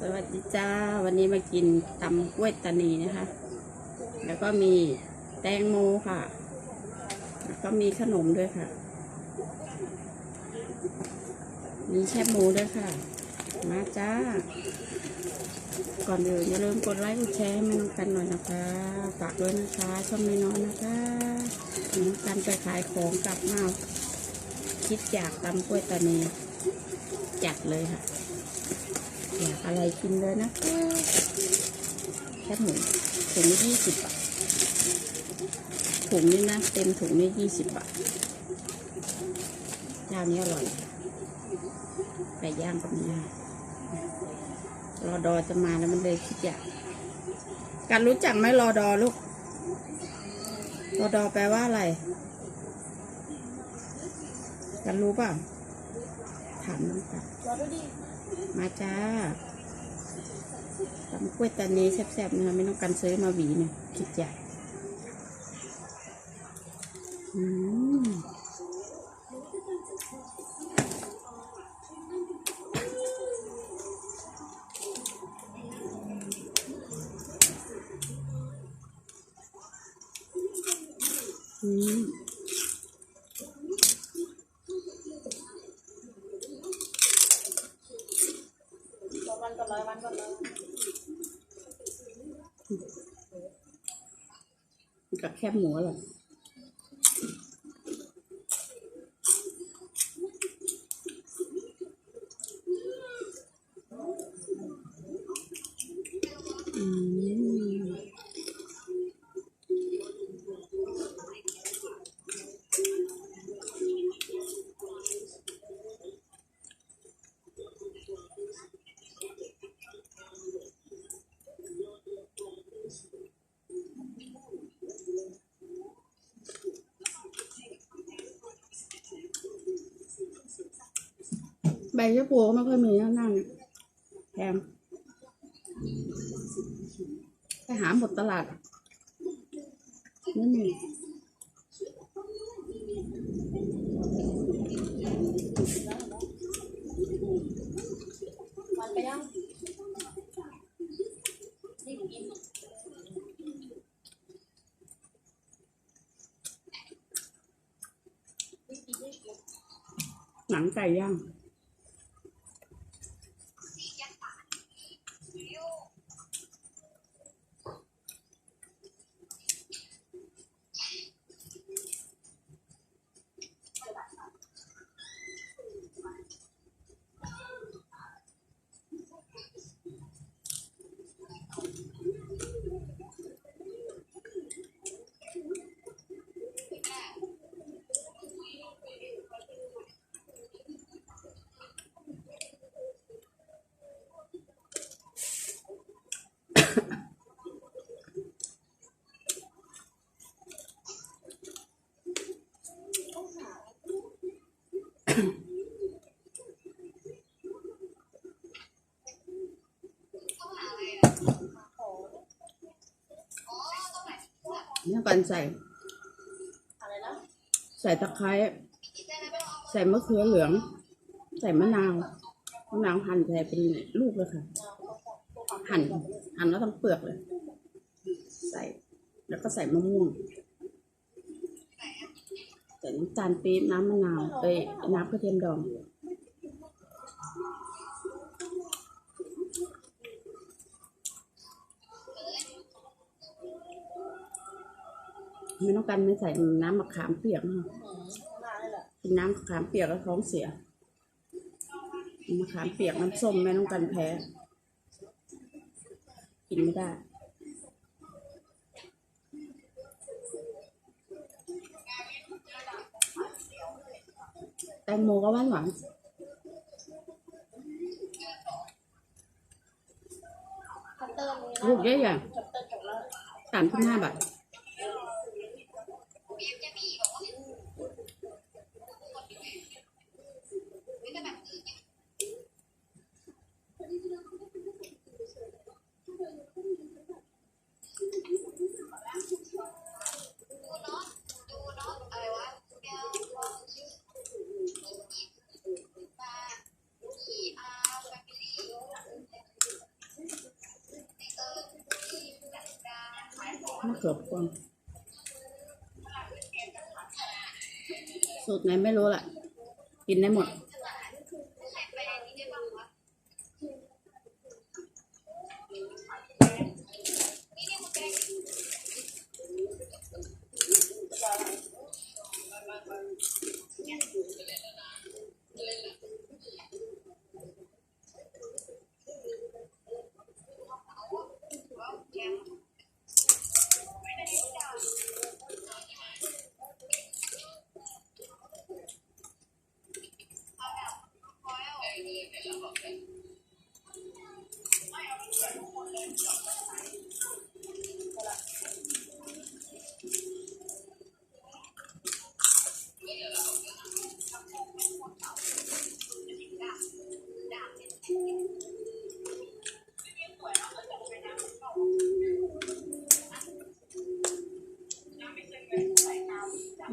สวัสดีจ้า วันนี้มากินตำกล้วยตานีนะคะ แล้วก็มีแตงโมค่ะ แล้วก็มีขนมด้วยค่ะ มีแคบหมูด้วยค่ะ มาจ้า ก่อนอื่นอย่าลืมกดไลค์กดแชร์ให้แม่น้องกันหน่อยนะคะฝากด้วยนะคะช่องน้อยนะคะม่น้องกันไปขายของกลับมาคิดอยากตำกล้วยตานีจัดเลยค่ะ อยากอะไรกินเลยนะแคบหมูถุงนี้ยี่สิบบาทถุงนี้นะ เต็มถุงนี้ยี่สิบบาทเจ้านี้อร่อยไก่ย่างกับเนื้รอดอจะมาแล้วมันเลยคิดอยากการรู้จักไหมรอดอลูกรอดอแปลว่าอะไรกันรู้เปล่าถามน้องกัน มาจ้าตำกล้วยตานีแซ่บๆนะคะไม่ต้องกันซื้อมาหวีเนี่ยคิดใหญ่อืมอืม วันก่อนเลยวันก่อนเลย กับ แคบหมูเหรออืม ใบชะพูก็ไม่ค่อยมีแล้วนั่นแพงไปหาหมดตลาดไม่มีวันไปยังนี่กินหนังไก่ย่าง นี่กันใส่ อะไรนะใส่ตะไคร้ใส่มะเขือเหลือง ใส่มะนาวมะนาวหั่นใส่เป็นลูกเลยค่ะ หั่นหั่นแล้วทั้งเปลือกเลย ใส่ แล้วก็ใส่มะม่วงใส่น้ำตาลปี๊บน้ำมะนาวเอ้ยน้ำกระเทียมดอง ไม่ต้องการไม่ใส่น้ำมะขามเปียกนะคะมาเลยแหละกินน้ำมะขามเปียกแล้วท้องเสียมะขามเปียกน้ำส้มไม่ต้องการแพ้ กินไม่ได้แตงโมก็หวานหวานคัตเตอร์นี้ๆลูกใหญ่คัตเตอร์จบแล้วๆสามสิบห้าบาท มะเขือพวงสูตรไหนไม่รู้ล่ะ กินได้หมด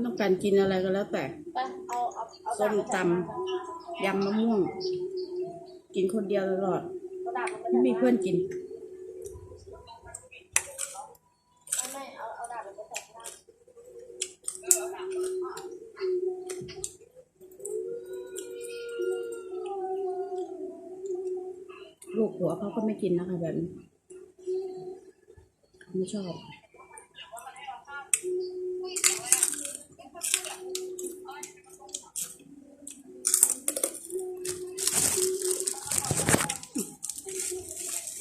ต้อง การกินอะไรก็แล้วแต่ไปเอาเอาเอาส้มดาบตำยำมะม่วง กินคนเดียวตลอดเอาดาบมันไปไม่มีเพื่อนกินไม่ไม่เอาเอาดาบมันไปใส่ข้างล่างลูกหัวเขาก็ไม่กินนะคะแบบนี้ไม่ชอบ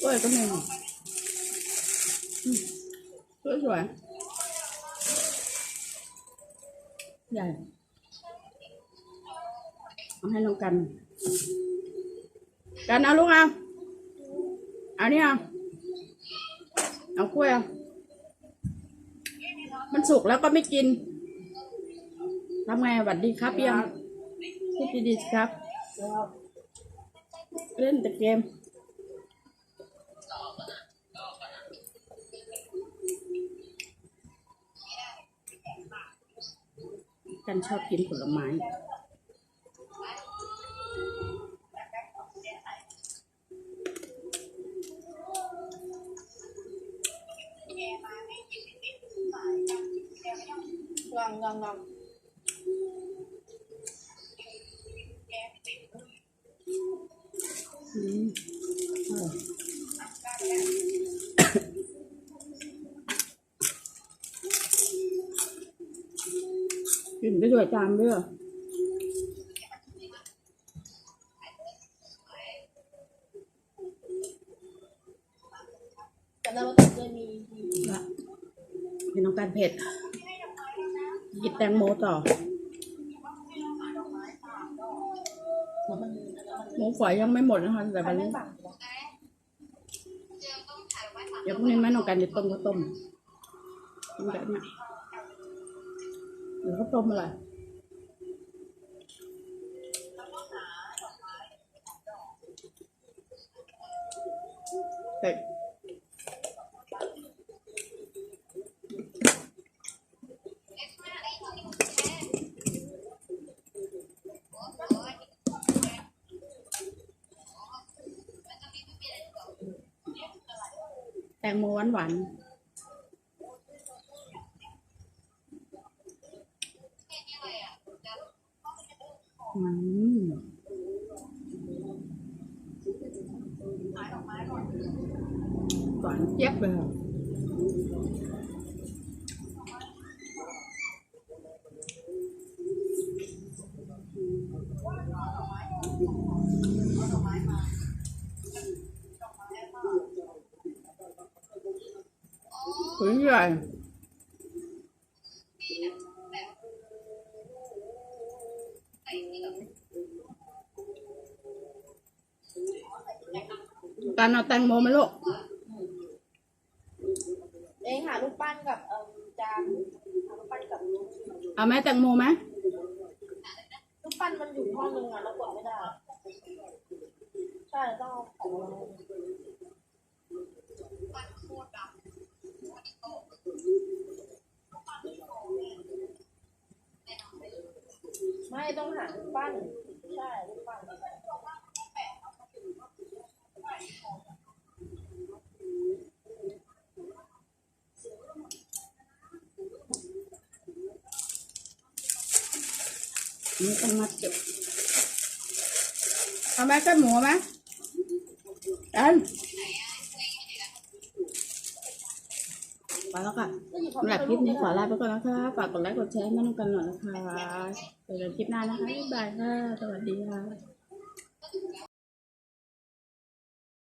กล้ วยก็ไม่หมดอืมสวยสวยใหญ่เอาให้น้องกัน กันเอาลูกเอาเอานี่เอาเอากล้วยเอามันสุกแล้วก็ไม่กินทำไงสวัสดีครับยังพูดดีๆสิครับ เล่นแต่เกมันชอบกินผลไม้ลองลองลองอืมอร่อย กินไปด้วยจานด้วยจำได้ว่าตอนเคยมีมีละกินน้องการเผ็ดกินแตงโมต่อแล้วมันแล้วมันหมูฝอยยังไม่หมดนะคะแต่วันไม่นี้ฝังเดี๋ยวพรุ่งนี้แม่น้องการจะต้มข้าวต้มกินแบบเนี้ย หรือข้าวต้มอะไรเผ็ดแตงโมหวานหวานๆ อืมหวานเจี๊ยบเลยค่ะถุงใหญ่ การเอาแตงโมไหมลูกเองหาลูกปั้นกับเอ่อจานหาลูกปั้นกับเอาไหมแตงโมไหมลูกปั้นมันอยู่ห้องนึงอะแล้วกดไม่ได้ ใช่ต้องเอาของเราไม่ต้องหาลูกปั้น ใช่ลูกปั้น มันก็มาเก็บเอาไหมก็หมูไหมดันไปแล้วค่ะสำหรับคลิปนี้ขอลาไปก่อนนะคะ ฝากกดไลค์กดแชร์ให้น้องกันหน่อยนะคะเจอกันคลิปหน้านะคะ บ๊ายบายค่ะ สวัสดีค่ะ